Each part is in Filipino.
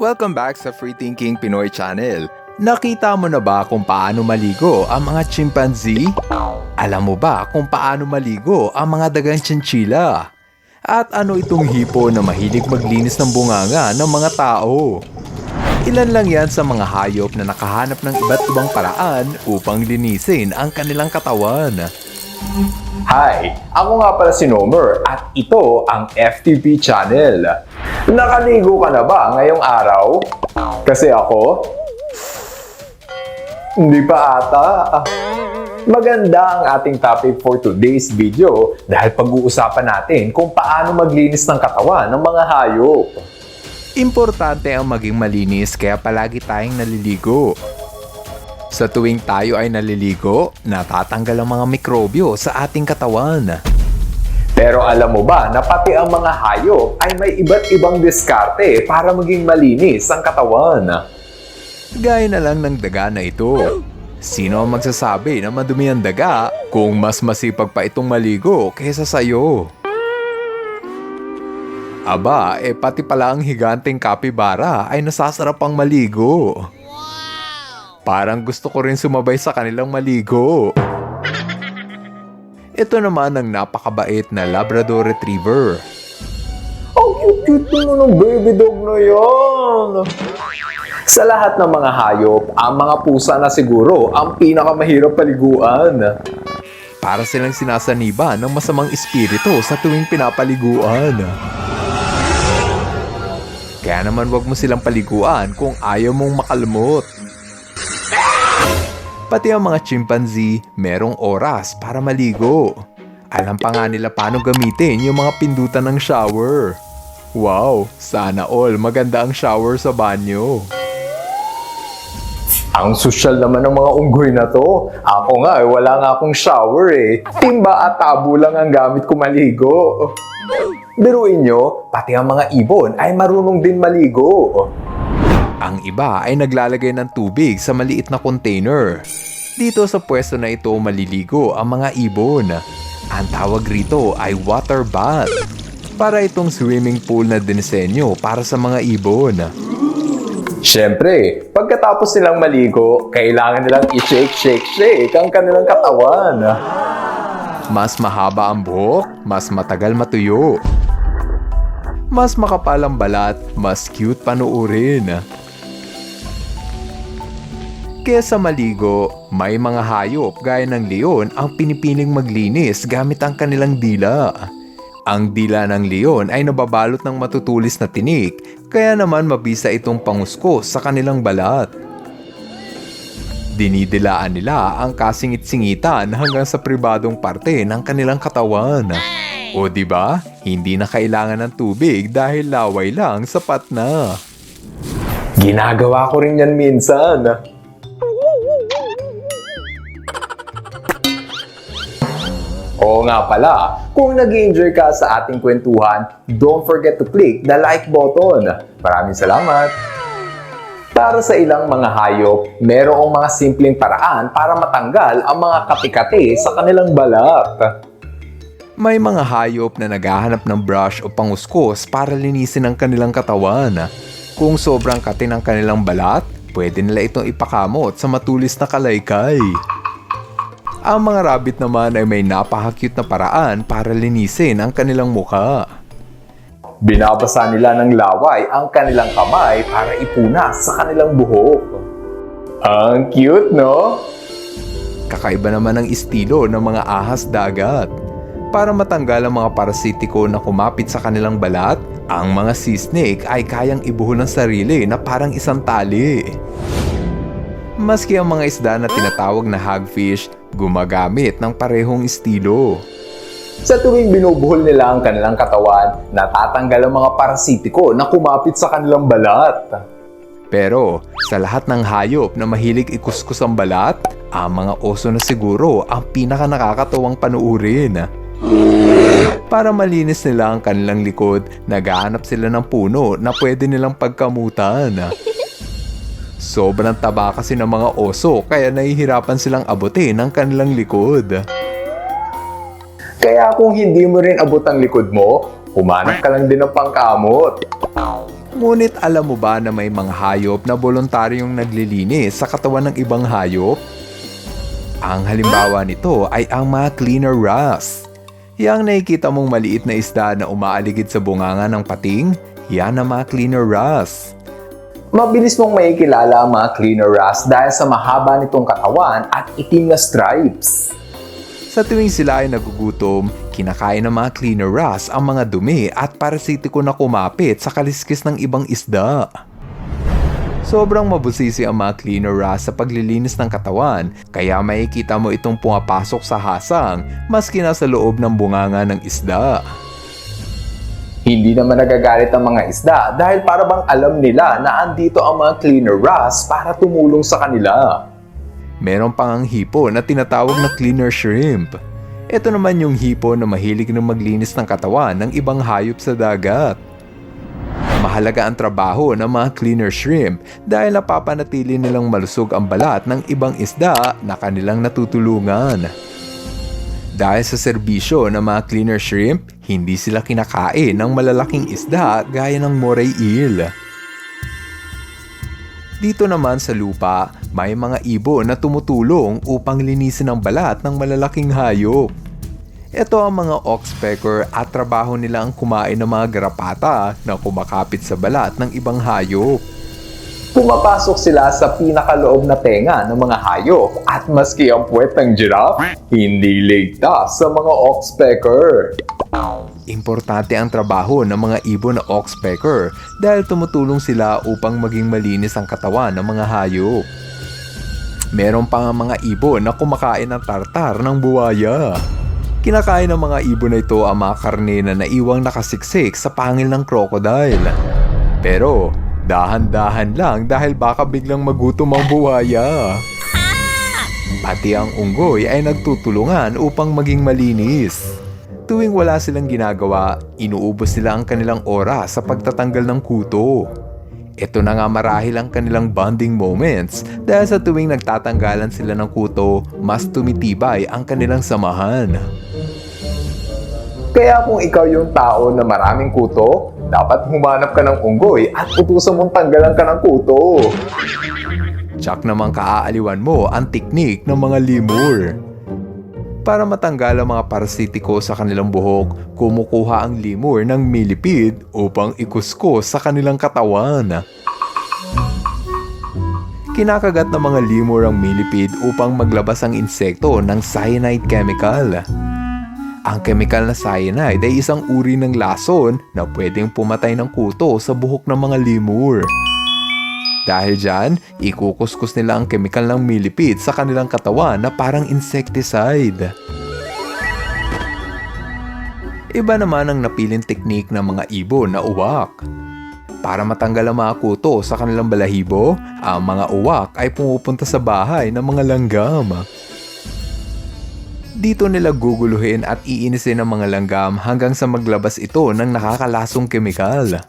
Welcome back sa Free Thinking Pinoy Channel. Nakita mo na ba kung paano maligo ang mga chimpanzee? Alam mo ba kung paano maligo ang mga dagang chinchilla? At ano itong hipo na mahilig maglinis ng bunganga ng mga tao? Ilan lang yan sa mga hayop na nakahanap ng iba't ibang paraan upang linisin ang kanilang katawan. Hi! Ako nga pala si Nomer at ito ang FTP Channel. Nakaligo ka na ba ngayong araw? Kasi ako, hindi pa ata. Maganda ang ating topic for today's video dahil pag-uusapan natin kung paano maglinis ng katawan ng mga hayop. Importante ang maging malinis kaya palagi tayong naliligo. Sa tuwing tayo ay naliligo, natatanggal ang mga mikrobyo sa ating katawan. Pero alam mo ba na pati ang mga hayop ay may iba't ibang diskarte para maging malinis ang katawan? Gaya na lang ng daga na ito. Sino ang magsasabi na madumi ang daga kung mas masipag pa itong maligo kaysa sa'yo? Aba, eh pati pala ang higanteng kapibara ay nasasarapang maligo. Parang gusto ko rin sumabay sa kanilang maligo. Ito naman ang napakabait na Labrador Retriever. Ang cute-cute naman ng baby dog na yan. Sa lahat ng mga hayop, ang mga pusa na siguro ang pinakamahirap paliguan. Para silang sinasaniba ng masamang espiritu sa tuwing pinapaliguan. Kaya naman wag mo silang paliguan kung ayaw mong makalmot. Pati ang mga chimpanzee merong oras para maligo. Alam pa nga nila paano gamitin yung mga pindutan ng shower. Wow, sana all maganda ang shower sa banyo. Ang sosyal naman ng mga unggoy na to. Ako nga, eh, wala nga akong shower eh. Timba at tabo lang ang gamit ko maligo. Biruin nyo, pati ang mga ibon ay marunong din maligo. Ang iba ay naglalagay ng tubig sa maliit na container. Dito sa pwesto na ito maliligo ang mga ibon. Ang tawag rito ay water bath. Para itong swimming pool na dinisenyo para sa mga ibon. Siyempre, pagkatapos nilang maligo, kailangan nilang i-shake, shake, shake ang kanilang katawan. Mas mahaba ang buhok, mas matagal matuyo. Mas makapal ang balat, mas cute panuurin. Kesa maligo, may mga hayop gaya ng leon ang pinipiling maglinis gamit ang kanilang dila. Ang dila ng leon ay nababalot ng matutulis na tinik, kaya naman mabisa itong panguskos sa kanilang balat. Dinidilaan nila ang kasingit-singitan hanggang sa pribadong parte ng kanilang katawan. O di ba? Hindi na kailangan ng tubig dahil laway lang sapat na. Ginagawa ko rin yan minsan. Oo nga pala, kung nag enjoy ka sa ating kwentuhan, don't forget to click the like button. Maraming salamat! Para sa ilang mga hayop, merong mga simpleng paraan para matanggal ang mga katikati sa kanilang balat. May mga hayop na naghahanap ng brush o panguskos para linisin ang kanilang katawan. Kung sobrang kati ng kanilang balat, pwede nila itong ipakamot sa matulis na kalaykay. Ang mga rabbit naman ay may napaka-cute na paraan para linisin ang kanilang mukha. Binabasa nila ng laway ang kanilang kamay para ipunas sa kanilang buhok. Ang cute, no? Kakaiba naman ang estilo ng mga ahas dagat. Para matanggal ang mga parasitiko na kumapit sa kanilang balat, ang mga sea snake ay kayang ibuhol ng sarili na parang isang tali. Maski ang mga isda na tinatawag na hagfish, gumagamit ng parehong estilo. Sa tuwing binubuhol nila ang kanilang katawan, natatanggal ang mga parasitiko na kumapit sa kanilang balat. Pero sa lahat ng hayop na mahilig ikuskus ang balat, ang mga oso na siguro ang pinaka nakakatawang panuurin. Para malinis nila ang kanilang likod, naghahanap sila ng puno na pwede nilang pagkamutan. Sobrang taba kasi ng mga oso kaya nahihirapan silang abutin ang kanilang likod. Kaya kung hindi mo rin abot ang likod mo, humanap ka lang din ng pangkamot. Ngunit alam mo ba na may mga hayop na voluntaryong naglilinis sa katawan ng ibang hayop? Ang halimbawa nito ay ang mga cleaner wrasse. Yang nakikita mong maliit na isda na umaaligid sa bunganga ng pating, yan ang mga cleaner wrasse. Mabilis mong makikilala ang mga cleaner wrasse dahil sa mahaba nitong katawan at itim na stripes. Sa tuwing sila ay nagugutom, kinakain ng mga cleaner wrasse ang mga dumi at parasitiko na kumapit sa kaliskis ng ibang isda. Sobrang mabusisi ang mga cleaner wrasse sa paglilinis ng katawan, kaya makikita mo itong pumapasok sa hasang maski nasa loob ng bunganga ng isda. Hindi naman nagagalit ang mga isda dahil para bang alam nila na andito ang mga cleaner wrasse para tumulong sa kanila. Meron pang ang hipo na tinatawag na cleaner shrimp. Ito naman yung hipo na mahilig na maglinis ng katawan ng ibang hayop sa dagat. Mahalaga ang trabaho ng mga cleaner shrimp dahil napapanatili nilang malusog ang balat ng ibang isda na kanilang natutulungan. Dahil sa serbisyo ng mga cleaner shrimp, hindi sila kinakain ng malalaking isda gaya ng moray eel. Dito naman sa lupa, may mga ibon na tumutulong upang linisin ang balat ng malalaking hayop. Ito ang mga oxpecker at trabaho nila ang kumain ng mga garapata na kumakapit sa balat ng ibang hayop. Pumapasok sila sa pinakaloob na tenga ng mga hayop at maski ang puwet ng giraffe, hindi ligtas sa mga oxpecker. Importante ang trabaho ng mga ibon na oxpecker dahil tumutulong sila upang maging malinis ang katawan ng mga hayop. Meron pa nga mga ibon na kumakain ng tartar ng buwaya. Kinakain ng mga ibon na ito ang mga karne na naiwang nakasiksik sa pangil ng crocodile. Pero dahan-dahan lang dahil baka biglang magutom ang buwaya. Pati ang unggoy ay nagtutulungan upang maging malinis. Tuwing wala silang ginagawa, inuubos nila ang kanilang oras sa pagtatanggal ng kuto. Ito na nga marahil ang kanilang bonding moments dahil sa tuwing nagtatanggalan sila ng kuto, mas tumitibay ang kanilang samahan. Kaya kung ikaw yung tao na maraming kuto, dapat humanap ka ng unggoy at utusan mong tanggalan ka ng kuto. Tsak naman kaaaliwan mo ang teknik ng mga lemur. Para matanggal ang mga parasitiko sa kanilang buhok, kumukuha ang lemur ng millipede upang ikuskos sa kanilang katawan. Kinakagat ng mga lemur ang millipede upang maglabas ang insekto ng cyanide chemical. Ang chemical na cyanide ay isang uri ng lason na pwedeng pumatay ng kuto sa buhok ng mga lemur. Dahil dyan, ikukuskus nila ang chemical ng millipede sa kanilang katawan na parang insecticide. Iba naman ang napiling teknik ng mga ibon na uwak. Para matanggal ang mga kuto sa kanilang balahibo, ang mga uwak ay pumupunta sa bahay ng mga langgam. Dito nila guguluhin at iinisin ang mga langgam hanggang sa maglabas ito ng nakakalasong kemikal.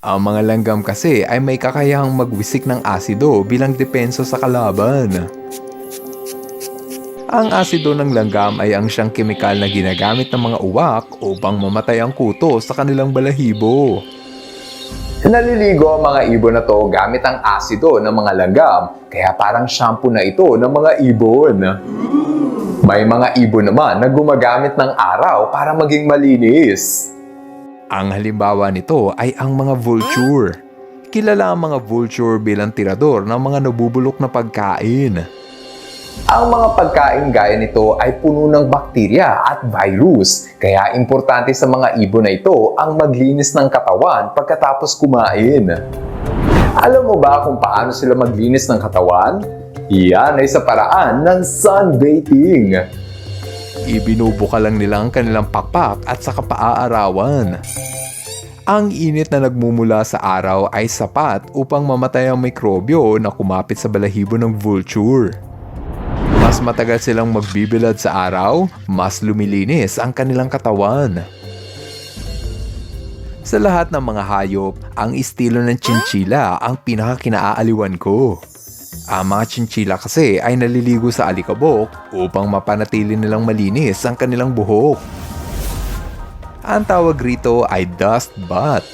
Ang mga langgam kasi ay may kakayahang magwisik ng asido bilang depensa sa kalaban. Ang asido ng langgam ay ang siyang kemikal na ginagamit ng mga uwak upang mamatay ang kuto sa kanilang balahibo. Naliligo ang mga ibon na to gamit ang asido ng mga langgam, kaya parang shampoo na ito ng mga ibon. May mga ibon naman na gumagamit ng araw para maging malinis. Ang halimbawa nito ay ang mga vulture. Kilala ang mga vulture bilang tirador ng mga nabubulok na pagkain. Ang mga pagkain gaya nito ay puno ng bakterya at virus, kaya importante sa mga ibon na ito ang maglinis ng katawan pagkatapos kumain. Alam mo ba kung paano sila maglinis ng katawan? Iyan ay sa paraan ng sunbathing. Ibinubuka lang nila ang kanilang pakpak at saka paaarawan. Ang init na nagmumula sa araw ay sapat upang mamatay ang mikrobyo na kumapit sa balahibo ng vulture. Mas matagal silang magbibilad sa araw, mas lumilinis ang kanilang katawan. Sa lahat ng mga hayop, ang estilo ng chinchilla ang pinakakinaaliwan ko. Ang mga chinchilla kasi ay naliligo sa alikabok upang mapanatili nilang malinis ang kanilang buhok. Ang tawag rito ay dust bath.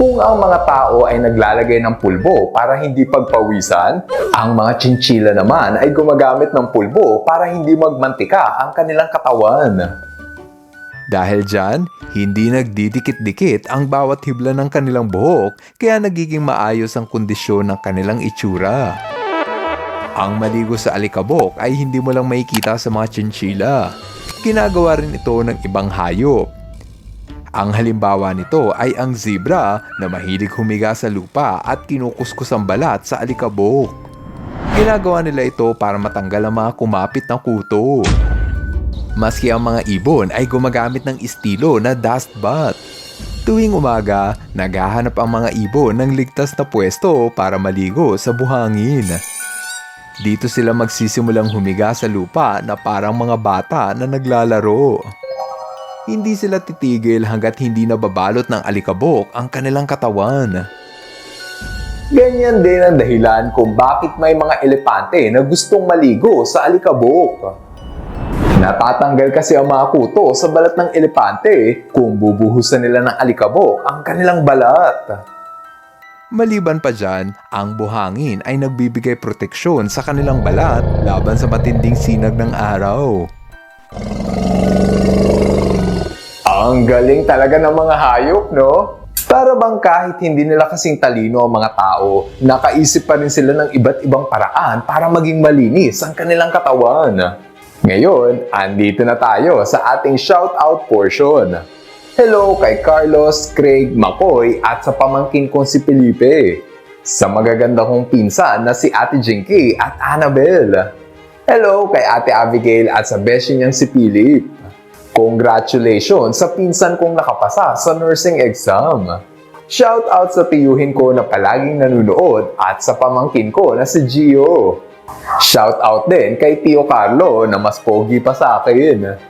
Kung ang mga tao ay naglalagay ng pulbo para hindi pagpawisan, ang mga chinchila naman ay gumagamit ng pulbo para hindi magmantika ang kanilang katawan. Dahil dyan, hindi nagdidikit-dikit ang bawat hibla ng kanilang buhok kaya nagiging maayos ang kondisyon ng kanilang itsura. Ang maligo sa alikabok ay hindi mo lang makikita sa mga chinchila. Ginagawa rin ito ng ibang hayop. Ang halimbawa nito ay ang zebra na mahilig humiga sa lupa at kinukuskus ang balat sa alikabok. Ginagawa nila ito para matanggal ang mga kumapit na kuto. Maski ang mga ibon ay gumagamit ng estilo na dust bath. Tuwing umaga, naghahanap ang mga ibon ng ligtas na pwesto para maligo sa buhangin. Dito sila magsisimulang humiga sa lupa na parang mga bata na naglalaro. Hindi sila titigil hanggat hindi nababalot ng alikabok ang kanilang katawan. Ganyan din ang dahilan kung bakit may mga elepante na gustong maligo sa alikabok. Natatanggal kasi ang mga kuto sa balat ng elepante kung bubuhusan nila ng alikabok ang kanilang balat. Maliban pa dyan, ang buhangin ay nagbibigay proteksyon sa kanilang balat laban sa matinding sinag ng araw. Ang galing talaga ng mga hayop, no? Para bang kahit hindi nila kasing talino ang mga tao, nakaisip pa rin sila ng iba't ibang paraan para maging malinis ang kanilang katawan. Ngayon, andito na tayo sa ating shoutout portion. Hello kay Carlos, Craig, Makoy at sa pamangkin kong si Felipe. Sa magaganda kong pinsan na si Ate Jinky at Annabelle. Hello kay Ate Abigail at sa beshi niyang si Philip. Congratulations sa pinsan kong nakapasa sa nursing exam. Shout out sa tiyuhin ko na palaging nanonood at sa pamangkin ko na si Gio. Shout out din kay Tio Carlo na mas pogi pa sa akin.